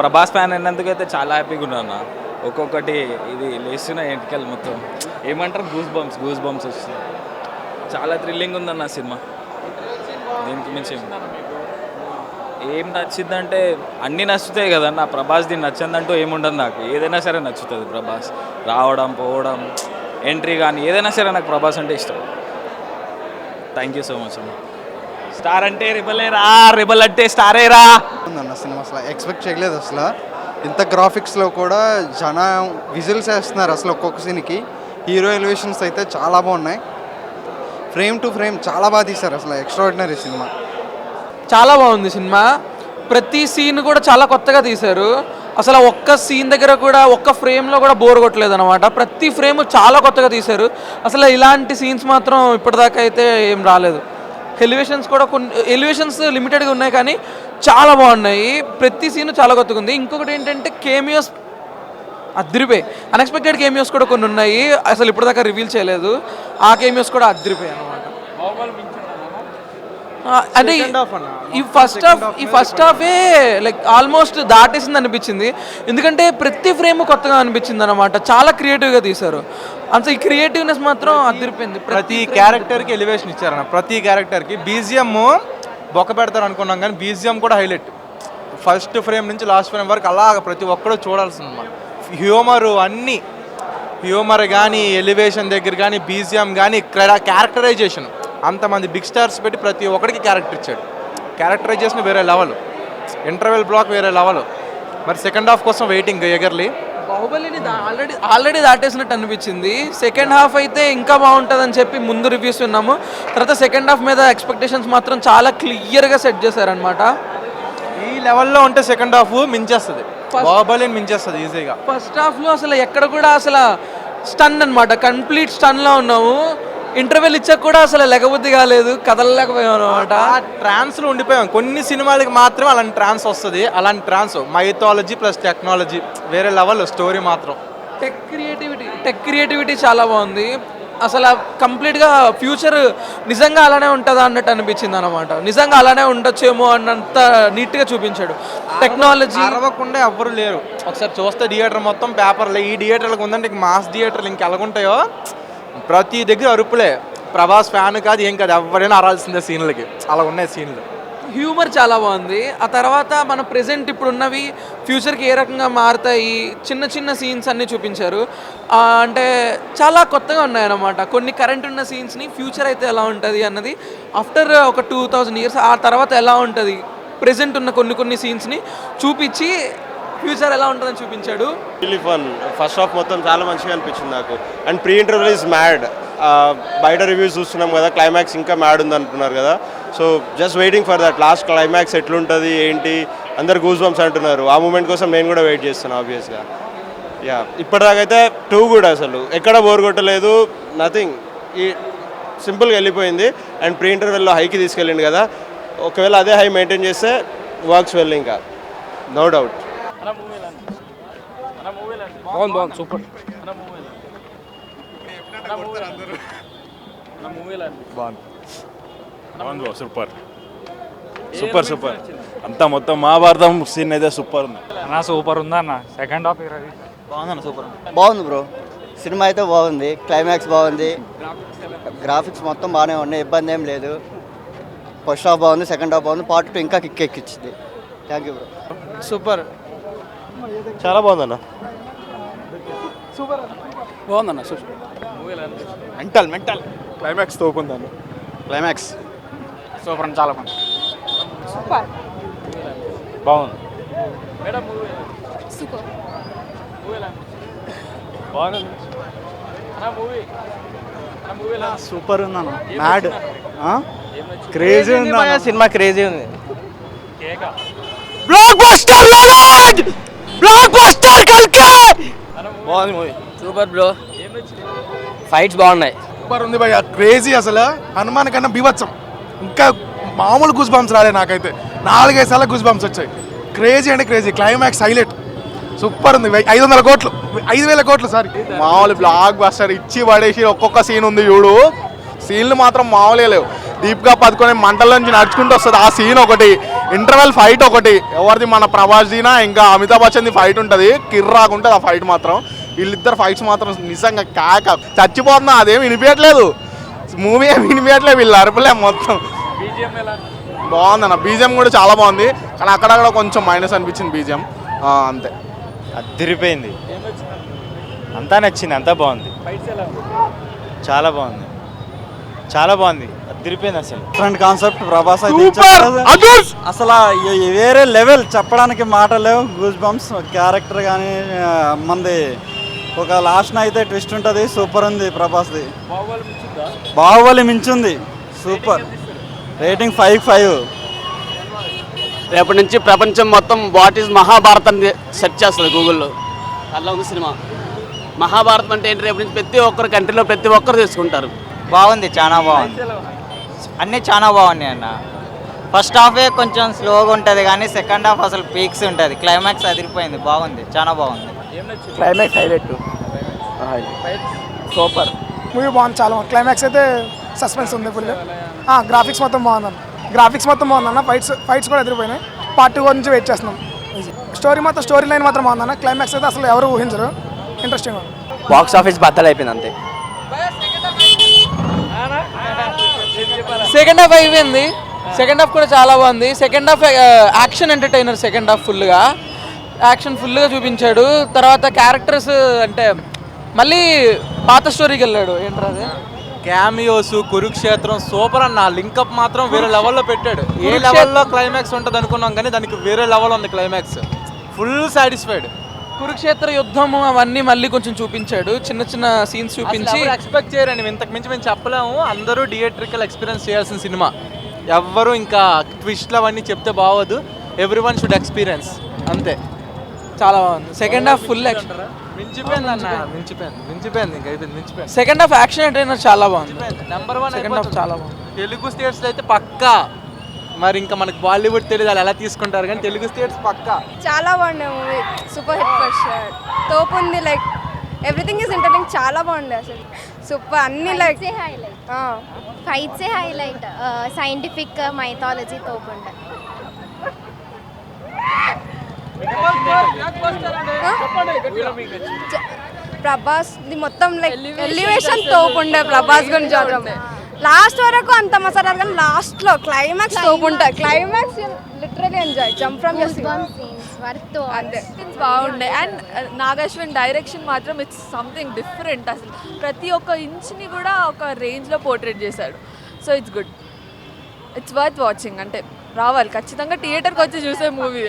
Prabhas fan అయినందుకైతే చాలా హ్యాపీగా ఉన్నాను ఒక్కొక్కటి ఇది లేచిన ఎంటికలు మొత్తం. ఏమంటారు? గూస్ బంప్స్ గూస్ బంప్స్ వస్తుంది. చాలా థ్రిల్లింగ్ ఉందన్న సినిమా. దీనికి మించి ఏం- ఏం నచ్చిందంటే అన్నీ నచ్చుతాయి కదన్న. ప్రభాస్ దీన్ని నచ్చిందంటూ ఏముండదు నాకు. ఏదైనా సరే నచ్చుతుంది ప్రభాస్. రావడం పోవడం ఎంట్రీ కానీ ఏదైనా సరే నాకు ప్రభాస్ అంటే ఇష్టం. థ్యాంక్ యూ సో మచ్ అన్న. స్టార్ అంటే రిబలేరా రిబల్ అంటే స్టారేరా ఉందన్న సినిమా అసలు. ఎక్స్పెక్ట్ చేయలేదు అసలు. ఇంత గ్రాఫిక్స్లో కూడా జనం విజిల్స్ వేస్తున్నారు అసలు ఒక్కొక్క సీన్కి. హీరో ఎలివేషన్స్ అయితే చాలా బాగున్నాయి. ఫ్రేమ్ టు ఫ్రేమ్ చాలా బాగా తీశారు అసలు. ఎక్స్ట్రాడినరీ సినిమా. చాలా బాగుంది సినిమా. ప్రతి సీన్ కూడా చాలా కొత్తగా తీశారు. అసలు ఒక్క సీన్ దగ్గర కూడా ఒక్క ఫ్రేమ్లో కూడా బోర్ కొట్టలేదు అనమాట ప్రతి ఫ్రేమ్ చాలా కొత్తగా తీశారు. అసలు ఇలాంటి సీన్స్ మాత్రం ఇప్పటిదాకా అయితే ఏం రాలేదు. ఎలివేషన్స్ కూడా కొన్ని ఎలివేషన్స్ లిమిటెడ్గా ఉన్నాయి కానీ చాలా బాగున్నాయి. ప్రతి సీన్ చాలా కొత్తగా ఉంది ఇంకొకటి ఏంటంటే కేమియోస్ అద్దరిపోయి అన్ఎక్స్పెక్టెడ్ కేమియోస్ కూడా కొన్ని ఉన్నాయి. అసలు ఇప్పటిదాకా రివీల్ చేయలేదు. ఆ కేమియోస్ కూడా అద్దరిపోయాయి అనమాట అంటే ఈ- ఫస్ట్ హాఫ్ ఈ ఫస్ట్ హాఫే లైక్ ఆల్మోస్ట్ దాటేసింది అనిపించింది. ఎందుకంటే ప్రతి ఫ్రేమ్ కొత్తగా అనిపించింది అనమాట చాలా క్రియేటివ్గా తీశారు. అంత ఈ క్రియేటివ్నెస్ మాత్రం అదిరిపోయింది. ప్రతి క్యారెక్టర్కి ఎలివేషన్ ఇచ్చారన్న. ప్రతి క్యారెక్టర్కి బీజిఎం బొక్క పెడతారు అనుకున్నాం కానీ బీజిఎం కూడా హైలైట్. ఫస్ట్ ఫ్రేమ్ నుంచి లాస్ట్ ఫ్రేమ్ వరకు అలాగ ప్రతి ఒక్కరూ చూడాల్సింది హ్యూమర్ అన్నీ హ్యూమర్ కానీ ఎలివేషన్ దగ్గర కానీ బీజిఎం కానీ క్యారెక్టరైజేషన్. అంతమంది బిగ్ స్టార్స్ పెట్టి ప్రతి ఒక్కడికి క్యారెక్టర్ ఇచ్చాడు. క్యారెక్టరైజేషన్ వేరే లెవెల్. ఇంటర్వెల్ బ్లాక్ వేరే లెవెల్. మరి సెకండ్ హాఫ్ కోసం వెయిటింగ్ ఎగర్లీ. బాహుబలిని ఆల్రెడీ ఆల్రెడీ దాటేసినట్టు అనిపించింది. సెకండ్ హాఫ్ అయితే ఇంకా బాగుంటుందని చెప్పి ముందు రివ్యూస్ విన్నాము. తర్వాత సెకండ్ హాఫ్ మీద ఎక్స్పెక్టేషన్స్ మాత్రం చాలా క్లియర్గా సెట్ చేశారనమాట ఈ లెవెల్లో ఉంటే సెకండ్ హాఫ్ మించేస్తుంది. బాహుబలిని మించేస్తుంది ఈజీగా ఫస్ట్ హాఫ్లో అసలు ఎక్కడ కూడా అసలు స్టన్ అనమాట కంప్లీట్ స్టన్లో ఉన్నాము. ఇంటర్వెల్ ఇచ్చాక కూడా అసలు లెగబుద్ధి కాలేదు కదలలేకపోయాం అనమాట. ట్రాన్స్లో ఉండిపోయాం. కొన్ని సినిమాలకి మాత్రమే అలాంటి ట్రాన్స్ వస్తుంది. అలాంటి ట్రాన్స్ మైథాలజీ ప్లస్ టెక్నాలజీ వేరే లెవెల్ స్టోరీ మాత్రం. టెక్ క్రియేటివిటీ టెక్ క్రియేటివిటీ చాలా బాగుంది. అసలు కంప్లీట్గా ఫ్యూచర్ నిజంగా అలానే ఉంటుందా అన్నట్టు అనిపించింది అనమాట. నిజంగా అలానే ఉండొచ్చేమో అన్నంత నీట్గా చూపించాడు. టెక్నాలజీ అరవకుండా ఎవ్వరు లేరు. ఒకసారి చూస్తే థియేటర్ మొత్తం పేపర్లే ఈ థియేటర్లకు ఉందంటే మాస్ థియేటర్లు ఇంక ఎలాగుంటాయో ప్రతి దగ్గర అరుపులే. ప్రభాస్ ఫ్యాన్ కాదు ఏం కాదు ఎవరైనా అరాల్సిందే సీన్లకి. అలా ఉన్నాయి సీన్లు. హ్యూమర్ చాలా బాగుంది. ఆ తర్వాత మన ప్రెసెంట్ ఇప్పుడు ఉన్నవి ఫ్యూచర్కి ఏ రకంగా మారుతాయి చిన్న చిన్న సీన్స్ అన్నీ చూపించారు. అంటే చాలా కొత్తగా ఉన్నాయన్నమాట. కొన్ని కరెంట్ ఉన్న సీన్స్ని ఫ్యూచర్ అయితే ఎలా ఉంటుంది అన్నది ఆఫ్టర్ ఒక టూ థౌజండ్ ఇయర్స్ ఆ తర్వాత ఎలా ఉంటుంది ప్రెసెంట్ ఉన్న కొన్ని కొన్ని సీన్స్ని చూపించి ఫ్యూచర్ ఎలా ఉంటుందని చూపించాడు? రియలీ ఫన్ ఫస్ట్ హాఫ్ మొత్తం చాలా మంచిగా అనిపించింది నాకు. And pre interval is mad బయట రివ్యూస్ చూస్తున్నాం కదా క్లైమాక్స్ ఇంకా మ్యాడ్ ఉంది అంటున్నారు కదా. So just waiting for that last climax ఎట్లుంటుంది ఏంటి? అందరు గూస్ బంప్స్ అంటున్నారు. ఆ మూమెంట్ కోసం నేను కూడా వెయిట్ చేస్తాను ఆబ్వియస్గా యా ఇప్పటిదాకైతే టూ కూడా అసలు. ఎక్కడ బోర్ కొట్టలేదు నథింగ్ ఈ సింపుల్గా వెళ్ళిపోయింది. అండ్ ప్రీ ఇంటర్వెల్లో హైకి తీసుకెళ్ళింది కదా. ఒకవేళ అదే హై మెయింటైన్ చేస్తే వర్క్స్ వెళ్ళి ఇంకా. నో డౌట్ బాగుంది బాగుంది సూపర్. బాగుంది. సూపర్. Super super. అంతా మొత్తం మహాభారతం సీన్ అయితే సూపర్ ఉంది. అన్న సూపర్ ఉందన్న సెకండ్ హాఫ్ బాగుంది బ్రో. సినిమా అయితే బాగుంది. క్లైమాక్స్ బాగుంది. గ్రాఫిక్స్ మొత్తం బాగానే ఉన్నాయి. ఇబ్బంది ఏం లేదు. ఫస్ట్ హాఫ్ బాగుంది సెకండ్ హాఫ్ బాగుంది. పార్ట్ టూ ఇంకా kick ఎక్కించింది. Thank you bro super. చాలా బాగుందన్న. బాగుందన్న మెంటల్ మెంటల్ క్లైమాక్స్ తోకుందన్న క్లైమాక్స్ సూపర్ అని చాలా బాగుంది. బాగుంది. సూపర్. ఉందన్న. మ్యాడ్ క్రేజీ ఉంది సినిమా క్రేజీ ఉంది. బాగుంది మూవీ. Super bro. ఫైట్స్ బాగున్నాయి. సూపర్ ఉంది భయ్య. క్రేజీ అసలు. హనుమాన్ కన్నా బీభత్సం. ఇంకా మామూలు గుజ్ బాంబ్స్ రాలే నాకైతే. నాలుగైదు సార్లు గుజ్ బాంబ్స్ వచ్చాయి. క్రేజీ అంటే క్రేజీ క్లైమాక్స్ హైలైట్ సూపర్ ఉంది ఐదు వందల కోట్లు. ఐదు వేల కోట్లు సారీ మామూలు బ్లాక్ బస్టర్ ఇచ్చి పడేసి ఒక్కొక్క సీన్ ఉంది చూడు. సీన్లు మాత్రం మామూలే లేవు. దీపికా పదుకొని మంటల నుంచి నడుచుకుంటూ వస్తుంది. ఆ సీన్ ఒకటి ఇంటర్వెల్ ఫైట్ ఒకటి. ఎవరిది? మన ప్రభాస్దినా ఇంకా అమితాబ్ బచ్చన్ది ఫైట్ ఉంటుంది. కిర్రాకు ఉంటుంది ఆ ఫైట్ మాత్రం. వీళ్ళిద్దరు ఫైట్స్ మాత్రం నిజంగా కాక చచ్చిపోతున్నా అదేం వినిపించట్లేదు మూవీ ఏం వినిపించట్లేదు వీళ్ళు అరుపులే మొత్తం. బాగుందన్న బీజిఎం కూడా చాలా బాగుంది. కానీ అక్కడక్కడ కొంచెం మైనస్ అనిపించింది బీజిఎం. అంతే. అదిరిపోయింది అంతా నచ్చింది అంతా బాగుంది. చాలా బాగుంది. చాలా బాగుంది. అదిరిపోయింది అసలు. డిఫరెంట్ కాన్సెప్ట్ ప్రభాస్ అదర్స్ అసలు వేరే లెవెల్ చెప్పడానికి మాట లేవు. గూస్ బంప్స్ క్యారెక్టర్ కానీ మంది ఒక లాస్ట్ అయితే ట్విస్ట్ ఉంటుంది. సూపర్ ఉంది ప్రభాస్ది. బాహుబలి మించుంది. సూపర్ రేటింగ్ ఫైవ్ ఫైవ్ రేపటి నుంచి ప్రపంచం మొత్తం వాట్ ఈజ్ మహాభారత్ అని సెర్చ్ చేస్తుంది గూగుల్లో అలా ఉంది సినిమా. మహాభారతం అంటే ఏంటి? రేపటి నుంచి ప్రతి ఒక్కరు కంట్రీలో ప్రతి ఒక్కరు తెలుసుకుంటారు బాగుంది చాలా బాగుంది. అన్నీ చాలా బాగున్నాయి అన్న. ఫస్ట్ హాఫే కొంచెం స్లోగా ఉంటుంది కానీ సెకండ్ హాఫ్ అసలు పీక్స్ ఉంటుంది. క్లైమాక్స్ అదిరిపోయింది బాగుంది చాలా బాగుంది. క్లైమాక్స్ హైలైట్ సూపర్ మూవీ బాగుంది చాలా బాగుంది. క్లైమాక్స్ అయితే సస్పెన్స్ ఉంది ఫుల్ గ్రాఫిక్స్ మొత్తం బాగుందన్న గ్రాఫిక్స్ మొత్తం బాగుందన్న ఫైట్స్ ఫైట్స్ కూడా ఎదిరిపోయినాయి పార్ట్ టూ నుంచి వెయిట్ చేస్తున్నాం. స్టోరీ మాత్రం స్టోరీ లైన్ మాత్రం బాగుందన్న క్లైమాక్స్ అయితే అసలు ఎవరు ఊహించరు. ఇంట్రెస్టింగ్ బాక్స్ ఆఫీస్ బద్దలు అయిపోయింది అంతే. సెకండ్ హాఫ్ అయిపోయింది. సెకండ్ హాఫ్ కూడా చాలా బాగుంది. Second half action entertainer second half ఫుల్గా యాక్షన్ ఫుల్గా చూపించాడు. తర్వాత క్యారెక్టర్స్ అంటే మళ్ళీ పాత స్టోరీకి వెళ్ళాడు. ఏంట్రా అది? క్యామియోస్ కురుక్షేత్రం సూపర్ అన్న. లింకప్ మాత్రం వేరే లెవెల్లో పెట్టాడు. ఏ లెవెల్లో క్లైమాక్స్ ఉంటుంది అనుకున్నాం కానీ దానికి వేరే లెవెల్ ఉంది క్లైమాక్స్ ఫుల్ సాటిస్ఫైడ్ కురుక్షేత్ర యుద్ధము అవన్నీ మళ్ళీ కొంచెం చూపించాడు. చిన్న చిన్న సీన్స్ చూపించి ఎక్స్పెక్ట్ చేయరండి. ఇంతకు మించి మేము చెప్పలేము. అందరూ థియేట్రికల్ ఎక్స్పీరియన్స్ చేయాల్సిన సినిమా ఎవ్వరు ఇంకా ట్విస్ట్లు అవన్నీ చెప్తే బాగోదు. ఎవ్రీ వన్ షుడ్ ఎక్స్పీరియన్స్ అంతే. చాలా బాగుంది. సెకండ్ హాఫ్ ఫుల్ మించిపోయింది అన్న. మించిపోయింది. మించిపోయింది ఇంకా. అయిపోయింది. మించిపోయింది. సెకండ్ హాఫ్ యాక్షన్ ఎంటర్టైనర్ చాలా బాగుంది. నెంబర్ వన్ సెకండ్ హాఫ్ చాలా బాగుంది. తెలుగు స్టేట్స్ అయితే పక్కా మరి ఇంకా మనకి బాలీవుడ్ తెలియదు వాళ్ళు ఎలా తీసుకుంటారు కానీ తెలుగు స్టేట్స్ పక్కా. చాలా బాగుండే మూవీ. సూపర్ హిట్ ఫస్ట్ తోపు ఉంది లైక్ ఎవ్రీథింగ్ ఇస్ ఇంటర్లింగ్ చాలా బాగుండే అసలు. సూపర్ అన్ని లైక్ హైలైట్ ఫైట్సే హైలైట్ సైంటిఫిక్ మైథాలజీ తోపుండే ప్రభాస్ ది మొత్తం లైక్ ఎలివేషన్ తోపు ఉండే ప్రభాస్ గురించి మాత్రం. లాస్ట్ వరకు అంత మసాలా కానీ లాస్ట్లో క్లైమాక్స్ ఉంటాయి climax literally enjoy jump from అంతే బాగుండే అండ్ నాగశ్వన్ డైరెక్షన్ మాత్రం ఇట్స్ సంథింగ్ డిఫరెంట్ అసలు ప్రతి ఒక్క ఇంచ్ని కూడా ఒక రేంజ్లో పోర్ట్రేట్ చేశాడు so it's good it's worth watching అంటే రావాలి ఖచ్చితంగా థియేటర్కి వచ్చి చూసే మూవీ